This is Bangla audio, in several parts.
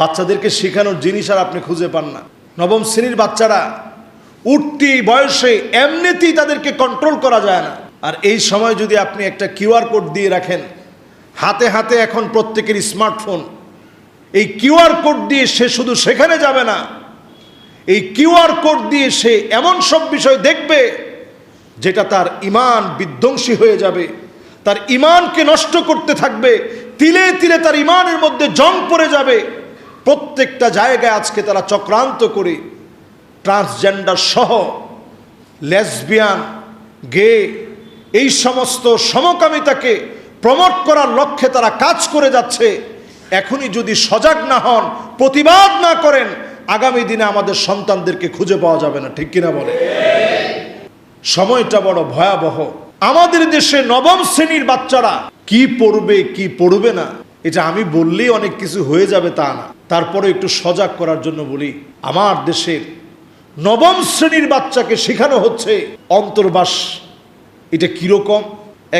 বাচ্চাদেরকে শেখানোর জিনিস আর আপনি খুঁজে পান না। নবম শ্রেণির বাচ্চারা উঠতি বয়সে এমনিতেই তাদেরকে কন্ট্রোল করা যায় না। আর এই সময় যদি আপনি একটা কিউআর কোড দিয়ে রাখেন, হাতে হাতে এখন প্রত্যেকের স্মার্টফোন, এই কিউআর কোড দিয়ে সে শুধু সেখানে যাবে না, এই কিউআর কোড দিয়ে সে এমন সব বিষয় দেখবে যেটা তার ইমান বিধ্বংসী হয়ে যাবে, তার ইমানকে নষ্ট করতে থাকবে, তিলে তিলে তার ইমানের মধ্যে জং পড়ে যাবে। প্রত্যেকটা জায়গায় আজকে তারা চক্রান্ত করে ট্রান্সজেন্ডার সহ, লেসবিয়ান, গে, এই সমস্ত সমকামিতাকে প্রমোট করার লক্ষ্যে তারা কাজ করে যাচ্ছে। এখনই যদি সজাগ না হন, প্রতিবাদ না করেন, আগামী দিনে আমাদের সন্তানদেরকে খুঁজে পাওয়া যাবে না, ঠিক কিনা বলে? সময়টা বড় ভয়াবহ। আমাদের দেশে নবম শ্রেণির বাচ্চারা কি পড়বে কি পড়বে না, এটা আমি বললেই অনেক কিছু হয়ে যাবে তা না। তারপরে একটু সজাগ করার জন্য বলি, আমার দেশের নবম শ্রেণির বাচ্চাকে শেখানো হচ্ছে অন্তর্বাস। এটা কীরকম?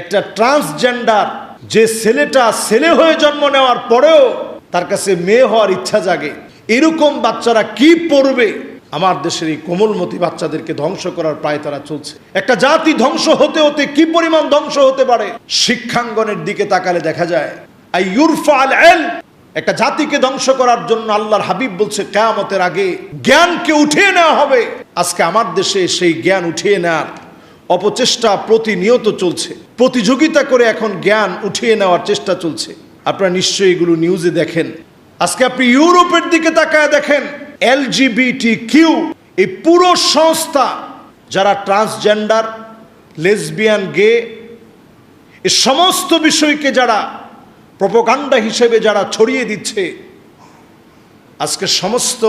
একটা ট্রান্সজেন্ডার, যে ছেলেটা ছেলে হয়ে জন্ম নেওয়ার পরেও তার কাছে মেয়ে হওয়ার ইচ্ছা জাগে। এরকম বাচ্চারা কি পড়বে? আমার দেশের এই কোমলমতি বাচ্চাদেরকে ধ্বংস করার প্রায় তারা চলছে। একটা জাতি ধ্বংস হতে হতে কি পরিমাণ ধ্বংস হতে পারে? শিক্ষাঙ্গনের দিকে তাকালে দেখা যায়, আই আল একটা জাতিকে ধ্বংস করার জন্য আল্লাহর হাবিব বলছে, কেয়ামতের আগে জ্ঞানকে উঠিয়ে নেওয়া হবে। আজকে আমার দেশে সেই জ্ঞান উঠিয়ে নেওয়ার অপচেষ্টা প্রতিনিয়ত চলছে। প্রতিযোগিতা করে এখন জ্ঞান উঠিয়ে নেওয়ার চেষ্টা চলছে। আপনারা নিশ্চয়ই এগুলো নিউজে দেখেন। আজকে আপনি ইউরোপের দিকে তাকায় দেখেন এলজিবিটি কিউ এই পুরো সংস্থা যারা ট্রান্সজেন্ডার, লেসবিয়ান, গে, এ সমস্ত বিষয়কে যারা প্রপোকাণ্ডা হিসেবে যারা ছড়িয়ে দিচ্ছে, আজকে সমস্ত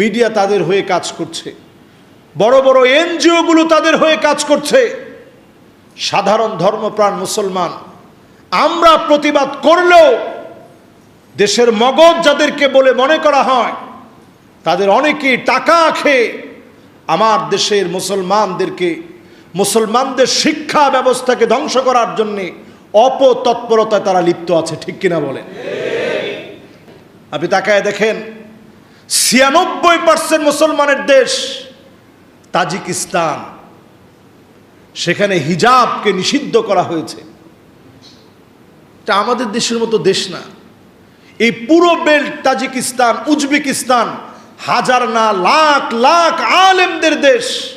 মিডিয়া তাদের হয়ে কাজ করছে। বড় বড় এনজিওগুলো তাদের হয়ে কাজ করছে। সাধারণ ধর্মপ্রাণ মুসলমান, আমরা প্রতিবাদ করলেও দেশের মগজ যাদেরকে বলে মনে করা হয়, তাদের অনেকেই টাকা খেয়ে আমার দেশের মুসলমানদেরকে, মুসলমানদের শিক্ষা ব্যবস্থাকে ধ্বংস করার জন্যে অপতৎপরতায় তারা লিপ্ত আছে, ঠিক কিনা বলেন? আপনি তাকায় দেখেন, ছিয়ানব্বই পার্সেন্ট মুসলমানের দেশ তাজিকিস্তান। সেখানে হিজাবকে নিষিদ্ধ করা হয়েছে। এটা আমাদের দেশের মতো দেশ না। এই পুরো বেল্ট তাজিকিস্তান, উজবেকিস্তান, হাজার না লাখ লাখ আলেমদের দেশ,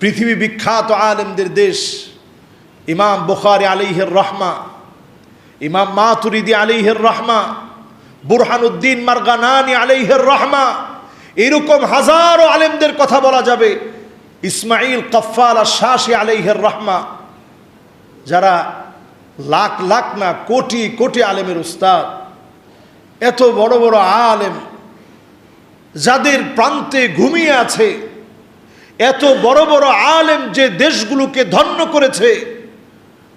পৃথিবী বিখ্যাত আলেমদের দেশ। ইমাম বুখারি আলিহের রহমা, ইমাম মাতুরিদি আলিহের রহমা, বুরহানুদ্দিন মারগানানি আলিহের রহমা, এরকম হাজারো আলেমদের কথা বলা যাবে। ইসমাইল কফাল আর শাসি আলিহের রহমা, যারা লাখ লাখ না কোটি কোটি আলেমের উস্তাদ, এত বড় বড় আলেম, যাদের প্রান্তে ঘুমিয়ে আছে, এত বড় বড় আলেম যে দেশগুলোকে ধন্য করেছে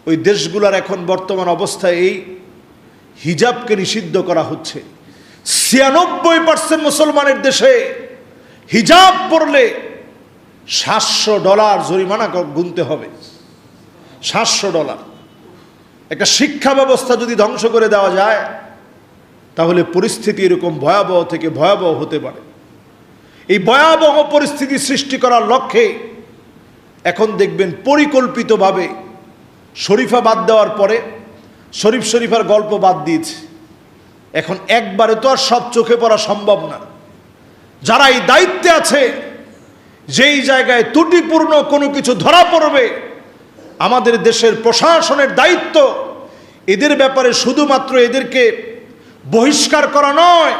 ওই দেশগুলোর এখন বর্তমান অবস্থায় এই, হিজাবকে নিষিদ্ধ করা হচ্ছে। ছিয়ানব্বই পার্সেন্ট মুসলমানের দেশে হিজাব পড়লে সাতশো ডলার জরিমানা গুনতে হবে। সাতশো ডলার। একটা শিক্ষা ব্যবস্থা যদি ধ্বংস করে দেওয়া যায়, তাহলে পরিস্থিতি এরকম ভয়াবহ থেকে ভয়াবহ হতে পারে। এই ভয়াবহ পরিস্থিতি সৃষ্টি করার লক্ষ্যে এখন দেখবেন পরিকল্পিতভাবে শরীফা বাদ দেওয়ার পরে শরীফ শরীফার গল্প বাদ দিয়েছে। এখন একবারে তো আর সব চোখে পড়া সম্ভব না। যারা এই দায়িত্বে আছে যেই জায়গায় ত্রুটিপূর্ণ কোনো কিছু ধরা পড়বে আমাদের দেশের প্রশাসনের দায়িত্ব। এদের ব্যাপারে শুধুমাত্র এদেরকে বহিষ্কার করা নয়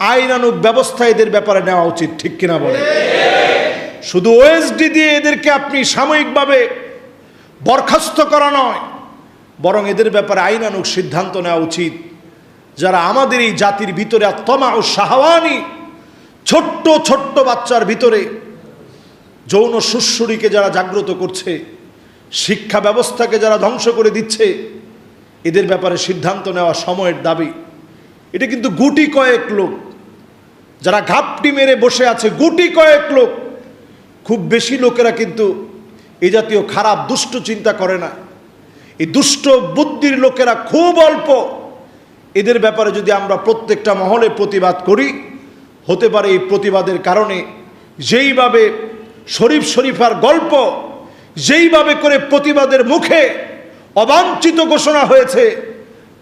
আইনানুক ব্যবস্থা এদের ব্যাপারে নেওয়া উচিত ঠিক কিনা বলে শুধু ওএসডি দিয়ে এদেরকে আপনি সাময়িকভাবে বরখাস্ত করা নয়। বরং এদের ব্যাপারে আইনানুক সিদ্ধান্ত নেওয়া উচিত। যারা আমাদের এই জাতির ভিতরে আত্মমা ও সাহাওয়ানি, ছোট্ট ছোট্ট বাচ্চার ভিতরে যৌন সুশ্রুরিকে যারা জাগ্রত করছে, শিক্ষা ব্যবস্থাকে যারা ধ্বংস করে দিচ্ছে, এদের ব্যাপারে সিদ্ধান্ত নেওয়া সময়ের দাবি। এটা কিন্তু গুটি কয়েক লোক। যারা ঘাপটি মেরে বসে আছে, গুটি কয়েক লোক। খুব বেশি লোকেরা কিন্তু এই জাতীয় খারাপ, দুষ্ট চিন্তা করে না। এই দুষ্ট বুদ্ধির লোকেরা খুব অল্প। এদের ব্যাপারে যদি আমরা প্রত্যেকটা মহলে প্রতিবাদ করি, হতে পারে এই প্রতিবাদের কারণে যেইভাবে শরীফ শরীফার গল্প, যেইভাবে করে প্রতিবাদের মুখে অবাঞ্ছিত ঘোষণা হয়েছে,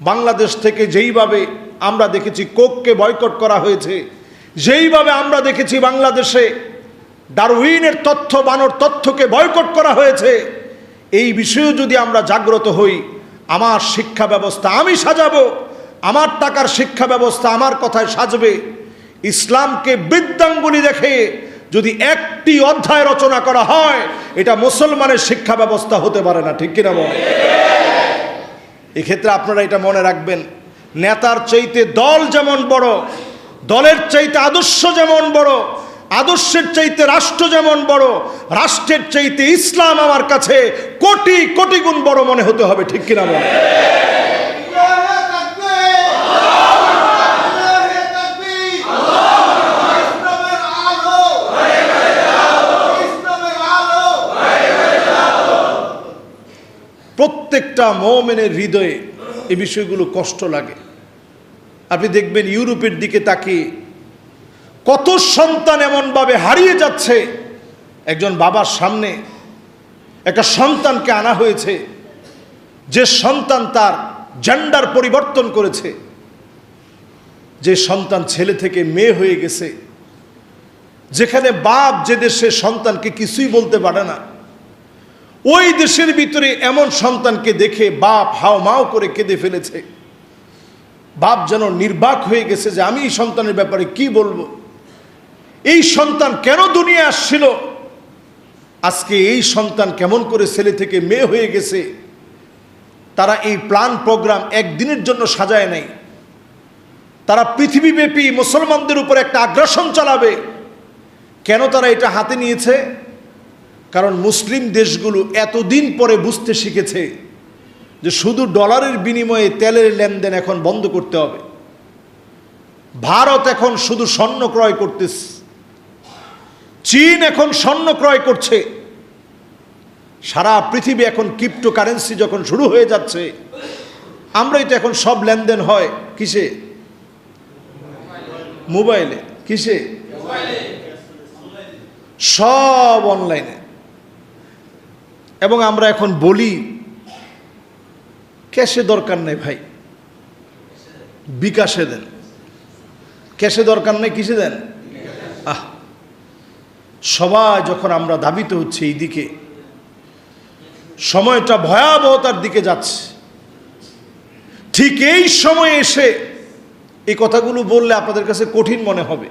বাংলাদেশ থেকে যেইভাবে আমরা দেখেছি কোককে বয়কট করা হয়েছে, যেইভাবে আমরা দেখেছি বাংলাদেশে ডারউইনের তথ্য, বানর তথ্যকে বয়কট করা হয়েছে। এই বিষয়ে যদি আমরা জাগ্রত হই, আমার শিক্ষা ব্যবস্থা আমি সাজাবো, আমার টাকার শিক্ষা ব্যবস্থা আমার কথায় সাজবে। ইসলামকে বৃদ্ধাঙ্গুলি দেখে যদি একটি অধ্যায় রচনা করা হয়, এটা মুসলমানের শিক্ষা ব্যবস্থা হতে পারে না, ঠিক কিনা বলে? এক্ষেত্রে আপনারা এটা মনে রাখবেন, নেতার চাইতে দল যেমন বড়, দলের চাইতে আদর্শ যেমন বড় আদর্শের চাইতে রাষ্ট্র যেমন বড়, রাষ্ট্রের চাইতে ইসলাম আমার কাছে কোটি কোটি গুণ বড় মনে হতে হবে, ঠিক কিনা আলো প্রত্যেকটা মৌমেনের হৃদয়ে এই বিষয়গুলো কষ্ট লাগে। আপনি দেখবেন ইউরোপের দিকে তাকিয়ে কত সন্তান এমনভাবে হারিয়ে যাচ্ছে। একজন বাবার সামনে একটা সন্তানকে আনা হয়েছে। যে সন্তান তার জেন্ডার পরিবর্তন করেছে। যে সন্তান ছেলে থেকে মেয়ে হয়ে গেছে। যেখানে বাপ যে দেশে সন্তানকে কিছুই বলতে পারে না। ওই দেশের ভিতরে এমন সন্তানকে দেখে বাপ হাও মাও করে কেঁদে ফেলেছে। বাপ যেন নির্বাক হয়ে গেছে যে আমি এই সন্তানের ব্যাপারে কি বলব? এই সন্তান কেন দুনিয়া আসছিল? আজকে এই সন্তান কেমন করে ছেলে থেকে মেয়ে হয়ে গেছে? তারা এই প্ল্যান প্রোগ্রাম একদিনের জন্য সাজায় নাই। তারা পৃথিবীব্যাপী মুসলমানদের উপর একটা আগ্রাসন চালাবে। কেন তারা এটা হাতে নিয়েছে? কারণ মুসলিম দেশগুলো এতদিন পরে বুঝতে শিখেছে যে শুধু ডলারের বিনিময়ে তেলের লেনদেন এখন বন্ধ করতে হবে। ভারত এখন শুধু স্বর্ণ ক্রয় করতেছে। চীন এখন স্বর্ণ ক্রয় করছে। সারা পৃথিবী এখন ক্রিপ্টো কারেন্সি যখন শুরু হয়ে যাচ্ছে, আমরাই তো এখন সব লেনদেন হয় কিসে? মোবাইলে। কিসে? সব অনলাইনে। এবং আমরা এখন বলি, ক্যাশে দরকার নেই ভাই। বিকাশে দেন। ক্যাশে দরকার নেই, কিসে দেন? আহ সবাই যখন আমরা দাবিতে হচ্ছে এই দিকে সময়টা ভয়াবহতার দিকে যাচ্ছে। ঠিক এই সময়ে এসে এই কথাগুলো বললে আপনাদের কাছে কঠিন মনে হবে।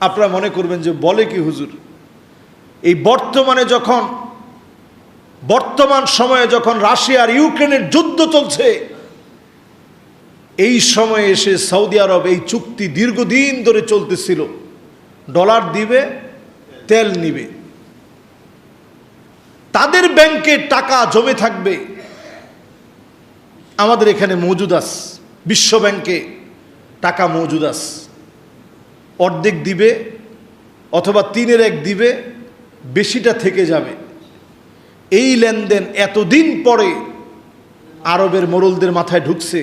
আপনারা মনে করবেন যে, বলে কি হুজুর? এই বর্তমানে যখন, বর্তমান সময়ে যখন রাশিয়া আর ইউক্রেনের যুদ্ধ চলছে, এই সময়ে এসে সৌদি আরব এই চুক্তি দীর্ঘদিন ধরে চলতেছিল। ডলার দিবে তেল নিবে। তাদের ব্যাংকে টাকা জমে থাকবে। আমাদের এখানে মজুদ আছে বিশ্ব ব্যাংকে টাকা মজুদ আছে অর্ধেক দিবে অথবা তিনের এক দিবে, বেশিটা থেকে যাবে। এই লেনদেন এতদিন পরে আরবের মোরলদের মাথায় ঢুকছে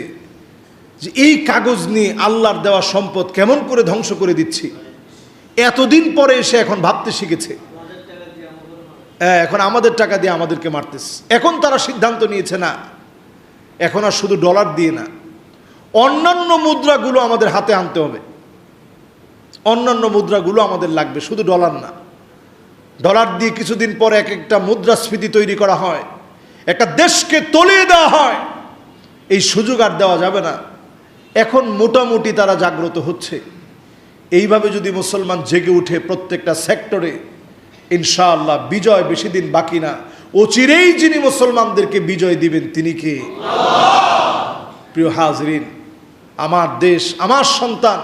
যে এই কাগজ নিয়ে আল্লাহর দেওয়া সম্পদ কেমন করে ধ্বংস করে দিচ্ছি। এতদিন পরে এসে এখন ভাবতে শিখেছে। হ্যাঁ এখন আমাদের টাকা দিয়ে আমাদেরকে মারতেছে। এখন তারা সিদ্ধান্ত নিয়েছে, না, এখন আর শুধু ডলার দিয়ে না, অন্যান্য মুদ্রাগুলো আমাদের হাতে আনতে হবে। অন্যান্য মুদ্রাগুলো আমাদের লাগবে, শুধু ডলার না। ডলার দিয়ে কিছুদিন পর এক একটা মুদ্রাস্ফীতি তৈরি করা হয়। একটা দেশকে তলিয়ে দেওয়া হয়। এই সুযোগ আর দেওয়া যাবে না। এখন মোটামুটি তারা জাগ্রত হচ্ছে। এইভাবে যদি মুসলমান জেগে উঠে প্রত্যেকটা সেক্টরে, ইনশাআল্লাহ বিজয় বেশি দিন বাকি না। অচিরেই যিনি মুসলমানদেরকে বিজয় দিবেন, তিনি কে? প্রিয় হাজরিন, আমার দেশ, আমার সন্তান,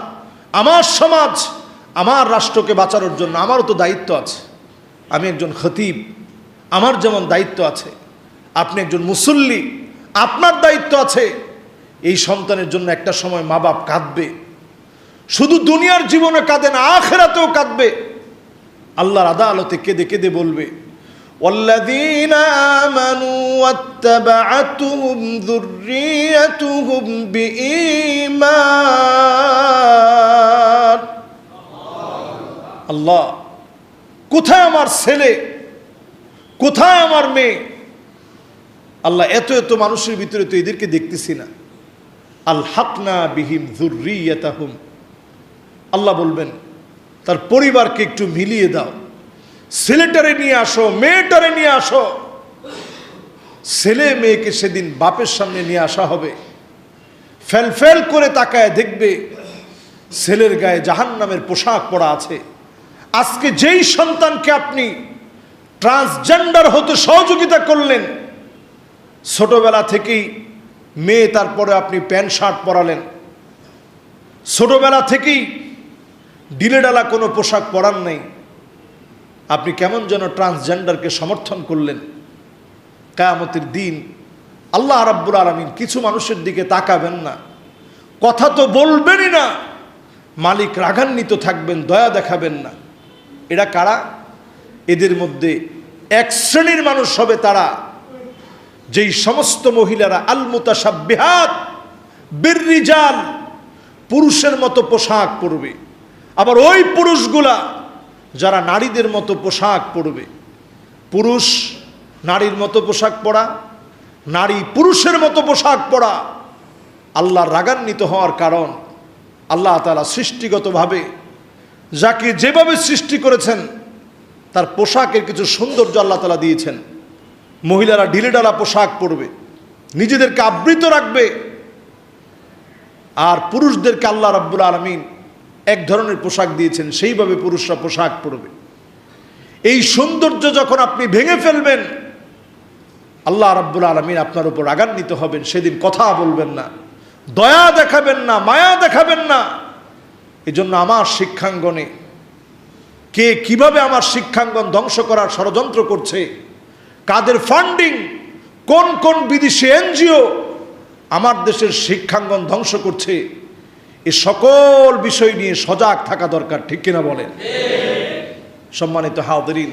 আমার সমাজ, আমার রাষ্ট্রকে বাঁচানোর জন্য আমারও তো দায়িত্ব আছে। আমি একজন খতিব, আমার যেমন দায়িত্ব আছে। আপনি একজন মুসল্লি, আপনার দায়িত্ব আছে। এই সন্তানের জন্য একটা সময় মা বাপ কাঁদবে। শুধু দুনিয়ার জীবনে কাঁদে না আখেরাতেও কাঁদবে আল্লাহর আদালতে কেঁদে কেঁদে বলবে والذين آمنوا واتبعتهم ذريتهم بإيمان আল্লাহ কোথায় আমার ছেলে কোথায় আমার মেয়ে আল্লাহ এত এত মানুষের ভিতরে তো এদেরকে দেখতেছি না আল হাকনা বিহিম জুরিয়াতাহুম আল্লাহ বলবেন, তার পরিবারকে একটু মিলিয়ে দাও। ছেলেটারে নিয়ে আসো, মেয়েটারে নিয়ে আসো। ছেলে মেয়েকে সেদিন বাপের সামনে নিয়ে আসা হবে। ফেল ফেল করে তাকায় দেখবে ছেলের গায়ে জাহান নামের পোশাক পরা আছে। আজকে যেই সন্তানকে আপনি ট্রান্সজেন্ডার হতে সহযোগিতা করলেন, ছোটবেলা থেকেই মেয়ে, তারপরে আপনি প্যান্ট শার্ট পরালেন। ছোটবেলা থেকেই ডিলেডালা কোনো পোশাক পরান নেই। আপনি কেমন যেন ট্রান্সজেন্ডারকে সমর্থন করলেন। কায়ামতের দিন আল্লাহ রাব্বুল আলমিন কিছু মানুষের দিকে তাকাবেন না। কথা তো বলবেনই না। মালিক রাগান্বিত থাকবেন, দয়া দেখাবেন না। এরা কারা? এদের মধ্যে এক শ্রেণির মানুষ হবে তারা। যেই সমস্ত মহিলারা আলমুতাসাব্বিহাত বিররিজাল, পুরুষের মতো পোশাক পরবে। আবার ওই পুরুষগুলা যারা নারীদের মতো পোশাক পরবে। পুরুষ নারীর মতো পোশাক পরা, নারী পুরুষের মতো পোশাক পরা আল্লাহর রাগান্বিত হওয়ার কারণ আল্লাহ তালা সৃষ্টিগতভাবে যাকে যেভাবে সৃষ্টি করেছেন, তার পোশাকের কিছু সৌন্দর্য আল্লাহ তালা দিয়েছেন। মহিলারা ঢিলেঢালা পোশাক পরবে, নিজেদেরকে আবৃত রাখবে আর পুরুষদেরকে আল্লাহ রাব্বুল আলমিন এক ধরনের পোশাক দিয়েছেন, সেইভাবে পুরুষরা পোশাক পরবে। এই সৌন্দর্য যখন আপনি ভেঙে ফেলবেন, আল্লাহ রাব্বুল আলমিন আপনার উপর রাগান্বিত হবেন, সেদিন কথা বলবেন না, দয়া দেখাবেন না, মায়া দেখাবেন না। এজন্য আমার শিক্ষাঙ্গনে কে কীভাবে আমার শিক্ষাঙ্গন ধ্বংস করার ষড়যন্ত্র করছে, কাদের ফান্ডিং, কোন কোন বিদেশি এনজিও আমার দেশের শিক্ষাঙ্গন ধ্বংস করছে এ সকল বিষয় নিয়ে সজাগ থাকা দরকার, ঠিক কিনা বলেন? সম্মানিত হাওদরিন,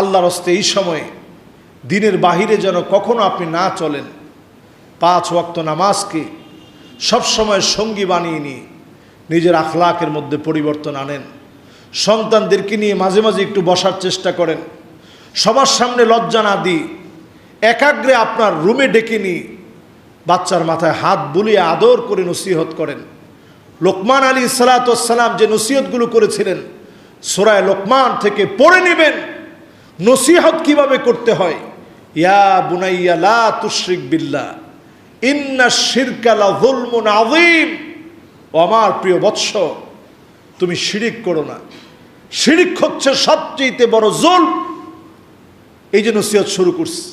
আল্লাহর হস্তে এই সময়ে দিনের বাহিরে যেন কখনো আপনি না চলেন, পাঁচ ওয়াক্ত নামাজকে সবসময় সঙ্গী বানিয়ে নিয়ে নিজের আখলাকের মধ্যে পরিবর্তন আনেন, সন্তানদেরকে নিয়ে মাঝে মাঝে একটু বসার চেষ্টা করেন, সবার সামনে লজ্জা না দিই একাগ্রে আপনার রুমে ডেকে নিয়ে বাচ্চার মাথায় হাত বুলিয়ে আদর করে নসিহত করেন। লোকমান আলী সালাতাম যে নসিহতগুলো করেছিলেন, সোরায় লোকমান থেকে পড়ে নেবেন। নসিহত কীভাবে করতে হয়? ইয়া বুনাইয়া লা তুশরিক বিল্লাহ, ইন্না শিরকালা যুলমুন আযীম। ও আমার প্রিয় বৎস, তুমি শিরিক করো না। শিরিক হচ্ছে সবচেয়ে বড় জোল এই যে নসিহত শুরু করছে।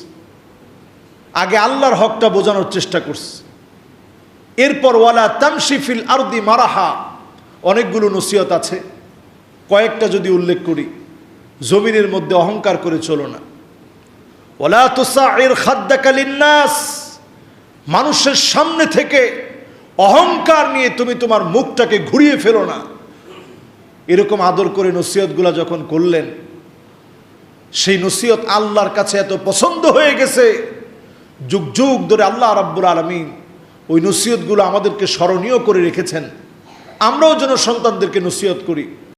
আগে আল্লাহর হকটা বোঝানোর চেষ্টা করছে। এরপর ওয়ালা তামশিফিল আরদি মারাহা, অনেকগুলো নসিহত আছে। কয়েকটা যদি উল্লেখ করি, জমিনের মধ্যে অহংকার করে চলো না। ওলা তুসাইর খাদ্দাকালিন্নাস মানুষের সামনে থেকে অহংকার নিয়ে তুমি তোমার মুখটাকে ঘুরিয়ে ফেলো না। এরকম আদর করে নসিহতগুলা যখন করলেন, সেই নসিহত আল্লাহর কাছে এত পছন্দ হয়ে গেছে যুগ যুগ ধরে আল্লাহ রাব্বুল আলমিন ওই নসিহতগুলো আমাদেরকে স্মরণীয় করে রেখেছেন। আমরাও যেন সন্তানদেরকে নসিহত করি।